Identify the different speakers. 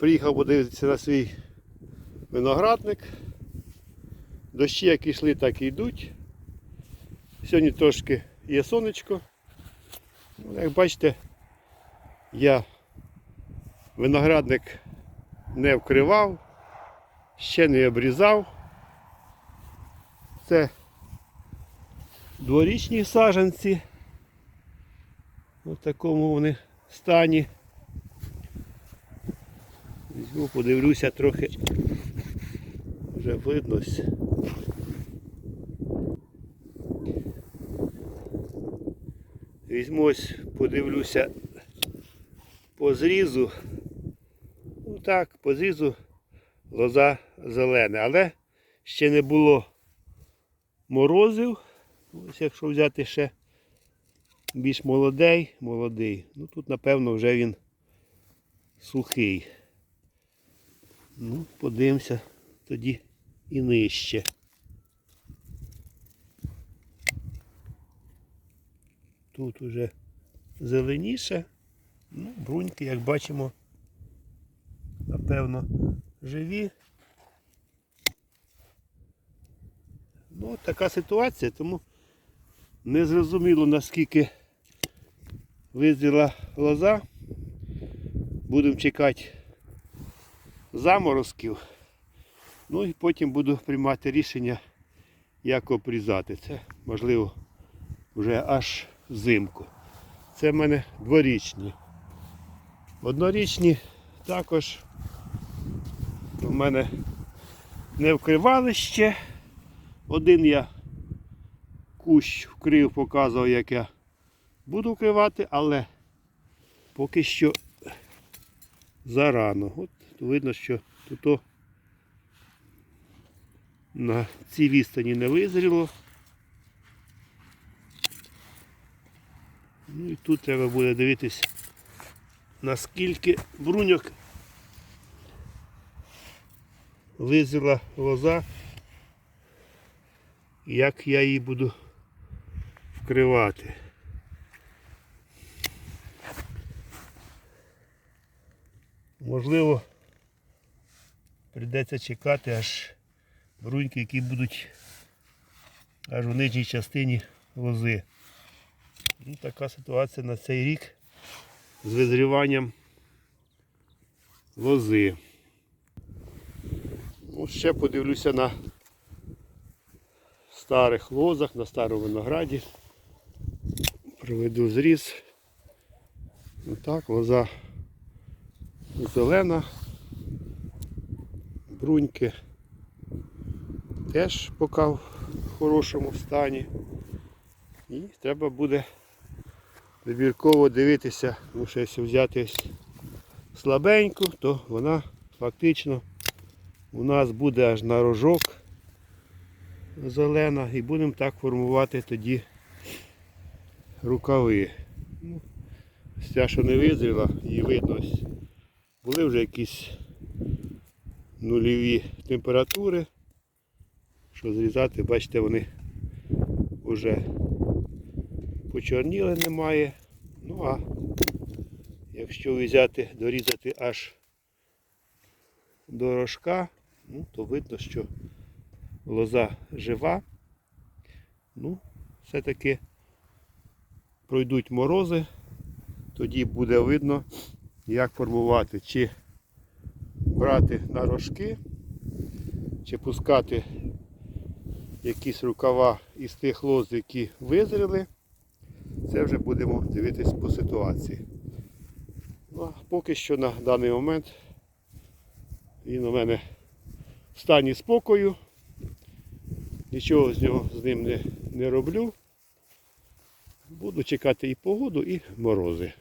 Speaker 1: Приїхав подивитися на свій виноградник. Дощі як йшли, так і йдуть. Сьогодні трошки є сонечко. Ну, Як бачите, я виноградник не вкривав, ще не обрізав. Це дворічні саджанці. У такому вони стані. Візьму, подивлюся трохи. Вже видно. ось. Візьму ось, подивлюся по зрізу. Ну так, по зрізу лоза зелена, але ще не було морозив. Ось якщо взяти ще більш молодий, молодий. Ну тут напевно вже він сухий. Ну, подивимося тоді і нижче. Тут уже зеленіше. Ну, бруньки, як бачимо, напевно, живі. Ну, така ситуація, тому не зрозуміло наскільки визріла лоза. Будемо чекати заморозків. Ну і потім буду приймати рішення, як обрізати. Це можливо вже аж взимку. Це в мене дворічні. Однорічні також у мене не вкривали ще. Один я кущ вкрив, показував, як я буду вкривати, але поки що зарано. От видно, що тут на цій відстані не визріло. Ну і тут треба буде дивитись, наскільки бруньок визріла лоза, як я її буду вкривати. Можливо, прийдеться чекати аж бруньки, які будуть аж у нижній частині лози. Ну, така ситуація на цей рік з визріванням лози. Ну, ще подивлюся на старих лозах, на старому винограді. Проведу зріз. Отак, лоза зелена. Бруньки теж поки в хорошому стані. І треба буде вибірково дивитися, тому що якщо взяти слабеньку, то вона фактично у нас буде аж на рожок зелена і будемо так формувати тоді рукави. Ця, що не визріла, її видно. Були вже якісь нульові температури. Що зрізати, бачите, вони вже почорніли немає. Ну а якщо взяти, дорізати аж до рожка, ну, то видно, що лоза жива. Ну, все-таки пройдуть морози, тоді буде видно, як формувати, чи брати на рожки, чи пускати якісь рукава із тих лоз, які визріли. Це вже будемо дивитись по ситуації. Ну, поки що на даний момент він у мене в стані спокою. Нічого з нього з ним не, не роблю. Буду чекати і погоду, і морози.